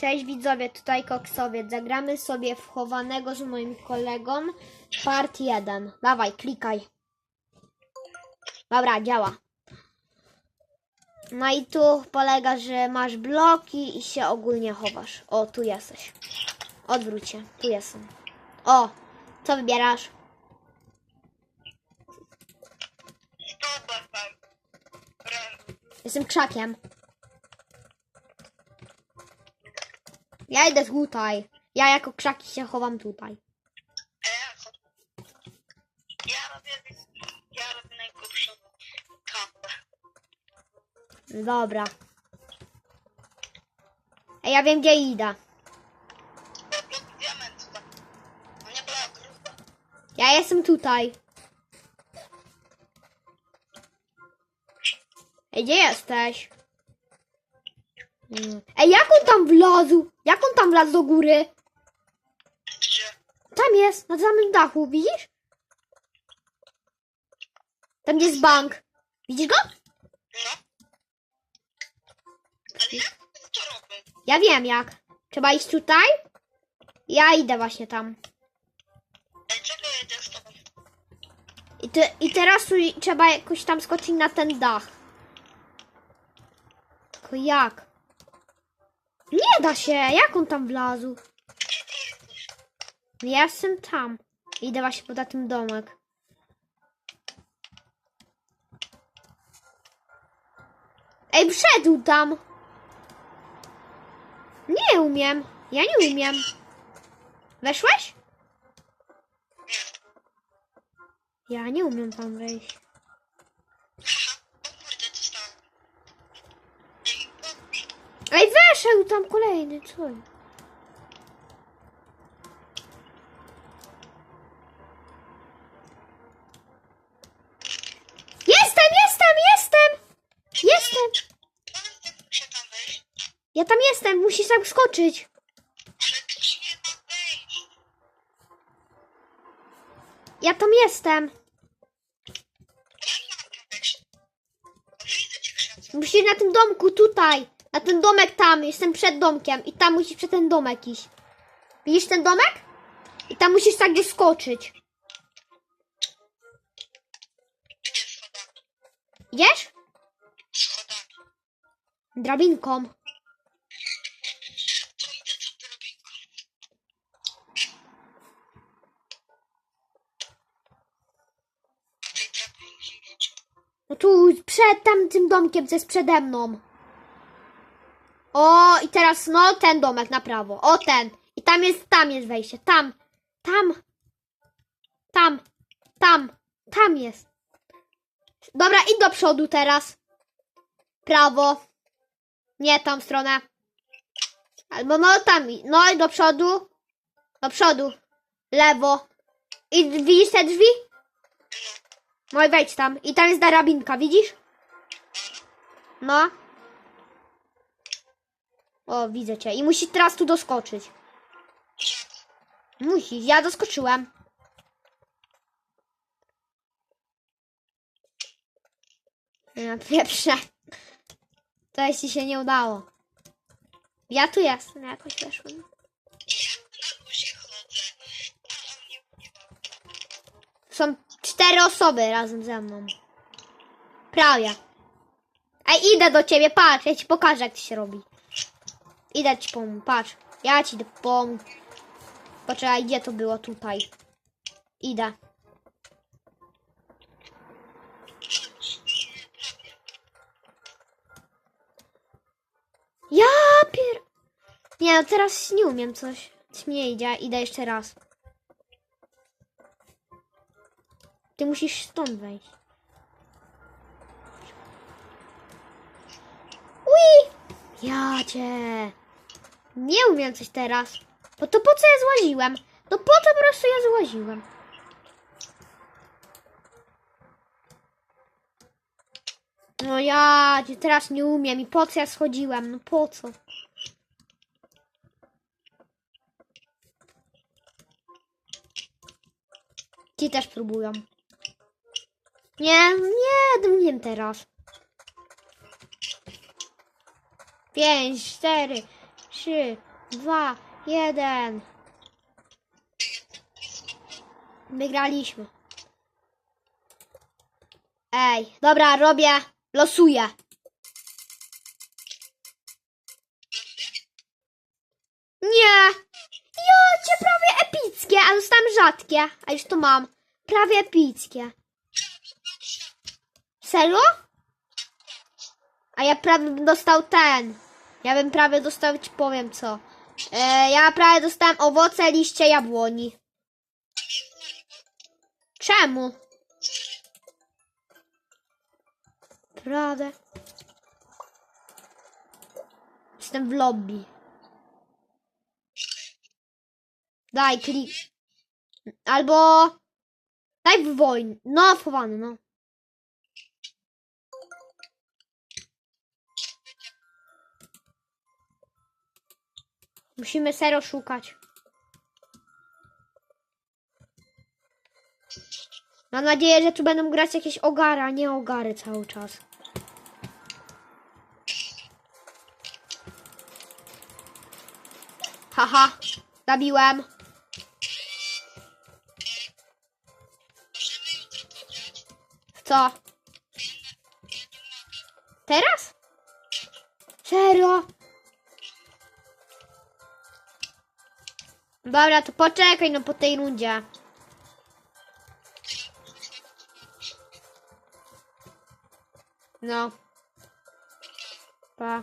Cześć widzowie, tutaj Koksowiec. Zagramy sobie w chowanego z moim kolegą. Part 1. Dawaj, klikaj. Dobra, działa. No i tu polega, że masz bloki i się ogólnie chowasz. O, tu jesteś. Odwróć się, tu jestem. O, co wybierasz? Ren. Jestem krzakiem. Ja idę tutaj. Ja jako krzaki się chowam tutaj. Echo. Ja robię, ja robię najgłupszą kapę. Dobra. Ej, ja wiem gdzie idę. To blok diamentu tam. No nie blok. Ja jestem tutaj. Ej, gdzie jesteś? Ej, jak on tam wlazł? Jak on tam wlazł do góry? Gdzie? Tam jest, na samym dachu, widzisz? Tam gdzie jest bank. Widzisz go? No. Ja wiem jak. Trzeba iść tutaj? Ja idę właśnie tam. I, te, I teraz tu trzeba jakoś tam skoczyć na ten dach. Tylko jak? Nie da się. Jak on tam wlazł? Jesteś? Ja jestem tam. Idę właśnie poza tym domek. Ej, wszedł tam. Nie umiem. Ja nie umiem. Weszłeś? Ja nie umiem tam wejść. Haha, o kurde, dostałem. Ej, pomóż. Ej, weszedł tam kolejny, co? jest? Jestem, jestem, jestem! Jestem! Ja tam jestem, musisz tam skoczyć. Ja tam jestem. Musisz na tym domku tutaj. Na ten domek tam, jestem przed domkiem i tam musisz przed ten domek iść. Widzisz ten domek? I tam musisz tak doskoczyć. Gdzie schodami? Idziesz? Drabinką. No tu przed tamtym domkiem, co jest przede mną. O, i teraz no ten domek na prawo. O ten. I tam jest, tam jest wejście. Tam. Tam. Tam. Tam. Tam jest. Dobra, idź do przodu teraz. Prawo. Nie tą stronę. Albo no tam. No i do przodu. Do przodu. Lewo. I widzisz te drzwi? No i wejdź tam. I tam jest drabinka, widzisz? No. O, widzę cię. I musisz teraz tu doskoczyć. Musisz, ja doskoczyłem. Ja pierwsze. To jeśli się nie udało. Ja tu jestem, jakoś weszłem. Są cztery osoby razem ze mną. Prawie. Ej, idę do ciebie, patrz, ja ci pokażę, jak to się robi. Idę ci pomóc, patrz. Ja ci pomóc. Poczekaj, gdzie to było? Tutaj. Idę. Ja pier... Nie, no teraz nie umiem coś. Coś idzie, idę jeszcze raz. Ty musisz stąd wejść. Ui! Ja cię. Nie umiem coś teraz. Bo to po co ja złaziłem? No po co po prostu ja złaziłem? No ja teraz nie umiem i po co ja schodziłem? No po co? Ci też próbują. Nie, nie, nie wiem teraz. Pięć, cztery, trzy, dwa, jeden. Wygraliśmy. Ej, dobra, robię, losuję. Nie! Jocie, prawie epickie, a dostałem rzadkie. A już to mam. Prawie epickie. Serio? A ja prawie dostał ten. Ja bym prawie dostał, ci powiem co. E, ja prawie dostałem owoce, liście jabłoni. Czemu? Prawie. Jestem w lobby. Daj klik. Albo. Daj w wojnę. No, wchowany, no. Musimy serio szukać. Mam nadzieję, że tu będą grać jakieś ogary, a nie ogary cały czas. Haha, zabiłem. W co? Teraz? Serio? Dobra, to poczekaj no po tej rundzie. No. Pa.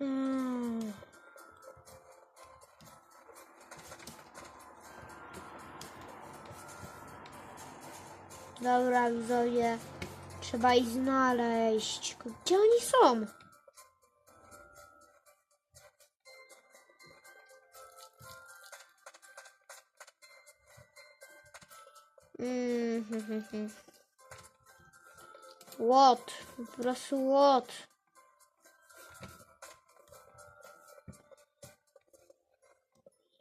Mm. Dobra, widzowie. Trzeba ich znaleźć. Gdzie oni są? Mm. What? Po prostu what?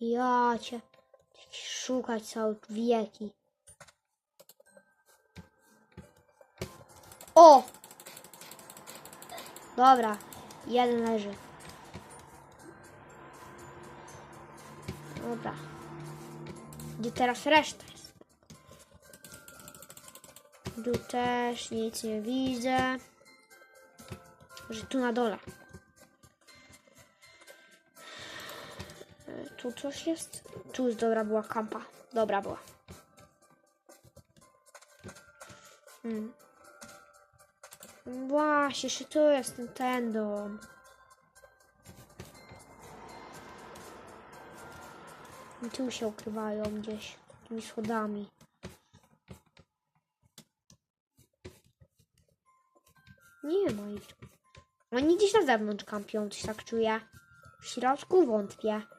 Ja cię. Szukać całe wieki. O! Dobra, jeden leży. Dobra. Gdzie teraz reszta jest? Tu też nic nie widzę. Że tu na dole. Tu coś jest? Tu jest dobra była kampa. Dobra była. Hmm. Właśnie, jeszcze tu jest ten, ten dom. I tu się ukrywają gdzieś. Tymi schodami. Nie ma ich. Oni gdzieś na zewnątrz kampią, coś tak czuję. W środku wątpię.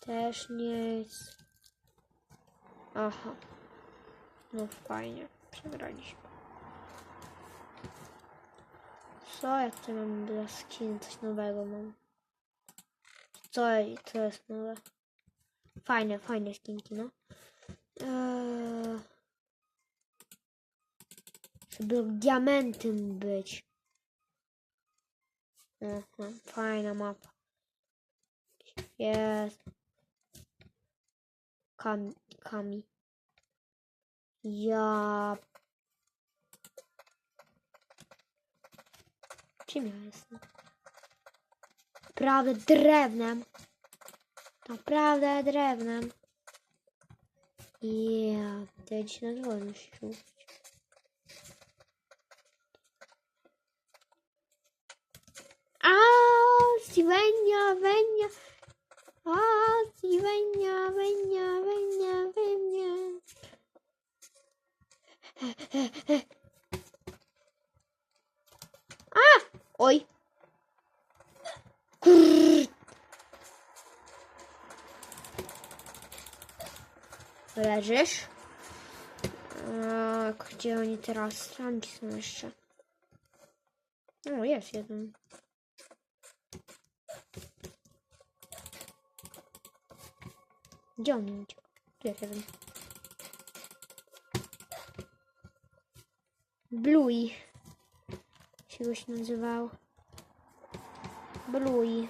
Też nic. Aha. No fajnie. Przegraliśmy. Co ja tutaj mam dla skin? Coś nowego mam. Co to jest nowe? Fajne, fajne skinki, no. Eee... Żeby diamentem być. Aha, fajna mapa. Jest. kami. Ja... Czym ja jestem? Naprawdę drewnem. Naprawdę drewnem. To ja dzisiaj na dworze muszę Venia. A, Sivenia, Venia, Venia, Venia. A, oj. Kurr. Leżysz? A, gdzie oni teraz? Stranki są jeszcze. O, jest jeden. Gdzie on idzie? Tu jest jeden. Bluey. Się goś nazywał. Bluey.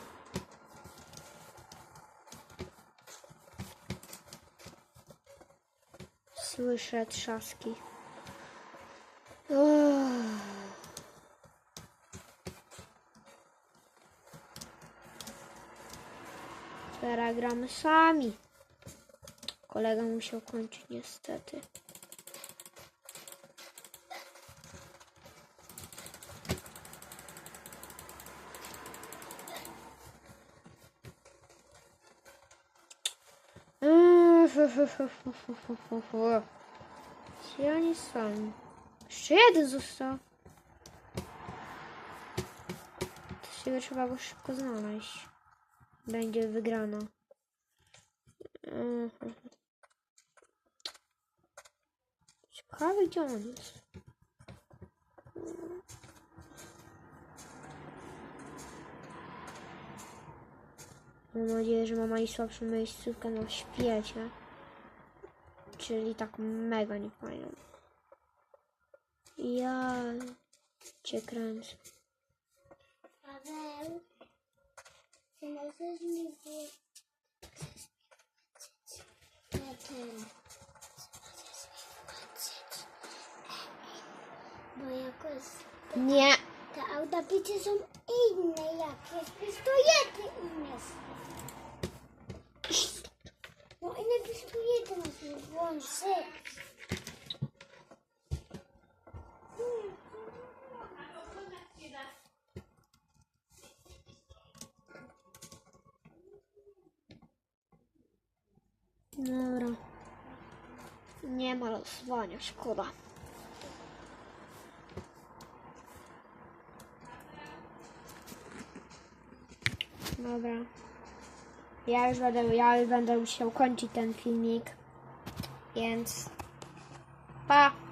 Słyszę trzaski. Uff. Teraz gramy sami. Kolega musiał kończyć niestety. Gdzie oni są? Jeszcze jeden został. Się trzeba go szybko znaleźć. Będzie wygrana. Mhm. Ciekawe gdzie on jest. Mam nadzieję, że ma najsłabszą miejscówkę na świecie. Czyli tak mega nie fajną. Ja cię kręcę. Paweł, czy możesz mi na ten... Bo jakoś Nie. te autopicie są inne jakieś, pistolety inne są. No inne pistolety musimy włączyć. Dobra. Nie ma losowania, szkoda. Dobra. Ja już będę, ja już będę musiał kończyć ten filmik. Więc pa!